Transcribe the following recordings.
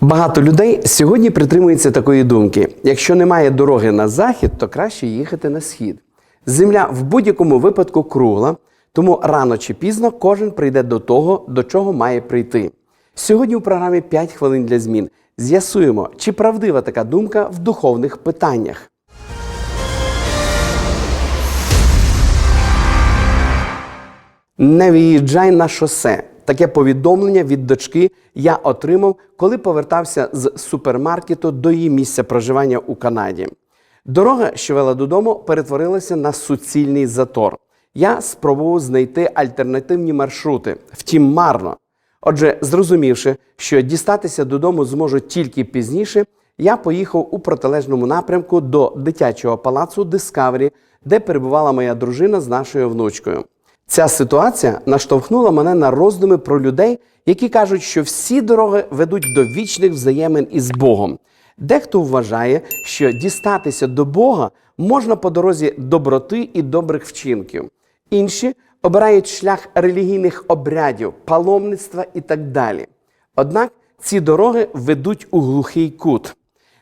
Багато людей сьогодні притримуються такої думки: якщо немає дороги на захід, то краще їхати на схід. Земля в будь-якому випадку кругла, тому рано чи пізно кожен прийде до того, до чого має прийти. Сьогодні у програмі «5 хвилин для змін з'ясуємо, чи правдива така думка в духовних питаннях. Не виїжджай на шосе. Таке повідомлення від дочки я отримав, коли повертався з супермаркету до її місця проживання у Канаді. Дорога, що вела додому, перетворилася на суцільний затор. Я спробував знайти альтернативні маршрути, втім марно. Отже, зрозумівши, що дістатися додому зможу тільки пізніше, я поїхав у протилежному напрямку до дитячого палацу Discovery, де перебувала моя дружина з нашою внучкою. Ця ситуація наштовхнула мене на роздуми про людей, які кажуть, що всі дороги ведуть до вічних взаємин із Богом. Дехто вважає, що дістатися до Бога можна по дорозі доброти і добрих вчинків. Інші обирають шлях релігійних обрядів, паломництва і так далі. Однак ці дороги ведуть у глухий кут.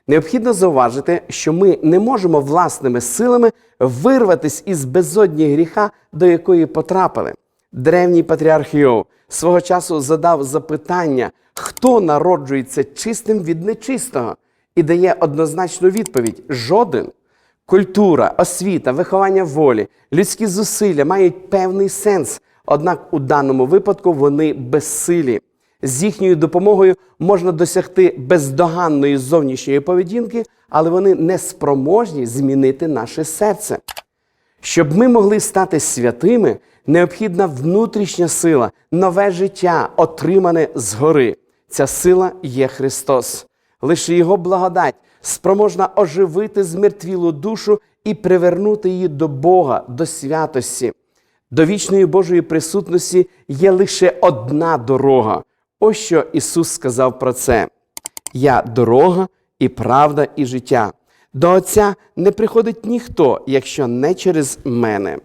Необхідно зауважити, що ми не можемо власними силами вирватися із безодні гріха, до якої потрапили. Древній патріарх Йов свого часу задав запитання, хто народжується чистим від нечистого, і дає однозначну відповідь: жоден. Культура, освіта, виховання волі, людські зусилля мають певний сенс, однак у даному випадку вони безсилі. З їхньою допомогою можна досягти бездоганної зовнішньої поведінки, але вони не спроможні змінити наше серце. Щоб ми могли стати святими, необхідна внутрішня сила, нове життя, отримане згори. Ця сила є Христос. Лише Його благодать спроможна оживити змертвілу душу і привернути її до Бога, до святості. До вічної Божої присутності є лише одна дорога. Ось що Ісус сказав про це: Я дорога і правда, і життя. До Отця не приходить ніхто, якщо не через мене.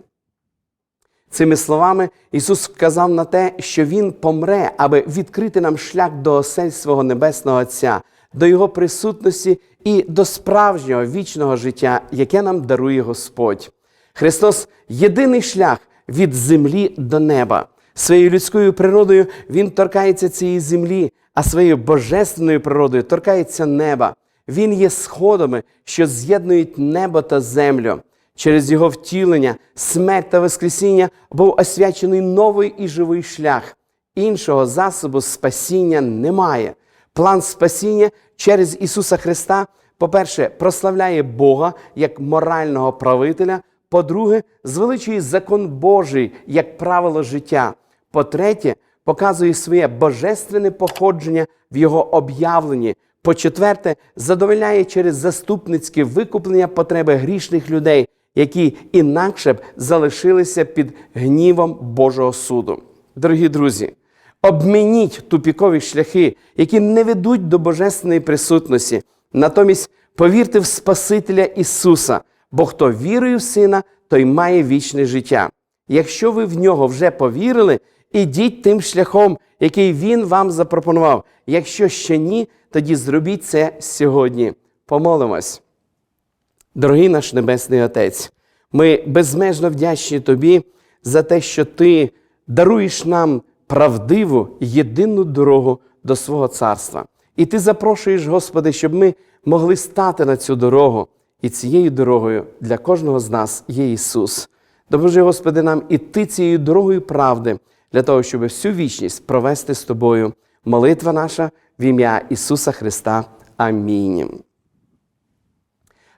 Цими словами Ісус вказав на те, що Він помре, аби відкрити нам шлях до осель свого Небесного Отця, до Його присутності і до справжнього вічного життя, яке нам дарує Господь. Христос єдиний шлях від землі до неба. Своєю людською природою Він торкається цієї землі, а своєю божественною природою торкається неба. Він є сходами, що з'єднують небо та землю. Через його втілення, смерть та воскресіння був освячений новий і живий шлях. Іншого засобу спасіння немає. План спасіння через Ісуса Христа, по-перше, прославляє Бога як морального правителя, по-друге, звеличує закон Божий як правило життя. По-третє, показує своє божественне походження в його об'явленні. По-четверте, задовольняє через заступницьке викуплення потреби грішних людей, які інакше б залишилися під гнівом Божого суду. Дорогі друзі, обмініть тупікові шляхи, які не ведуть до божественної присутності. Натомість повірте в Спасителя Ісуса, бо хто вірує в Сина, той має вічне життя. Якщо ви в нього вже повірили, ідіть тим шляхом, який Він вам запропонував. Якщо ще ні, тоді зробіть це сьогодні. Помолимось. Дорогий наш Небесний Отець, ми безмежно вдячні Тобі за те, що Ти даруєш нам правдиву єдину дорогу до свого царства. І Ти запрошуєш, Господи, щоб ми могли стати на цю дорогу. І цією дорогою для кожного з нас є Ісус. Допоможи, Господи, нам іти цією дорогою правди для того, щоб всю вічність провести з Тобою. Молитва наша в ім'я Ісуса Христа. Амінь.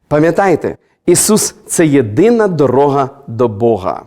Пам'ятайте, Ісус це єдина дорога до Бога.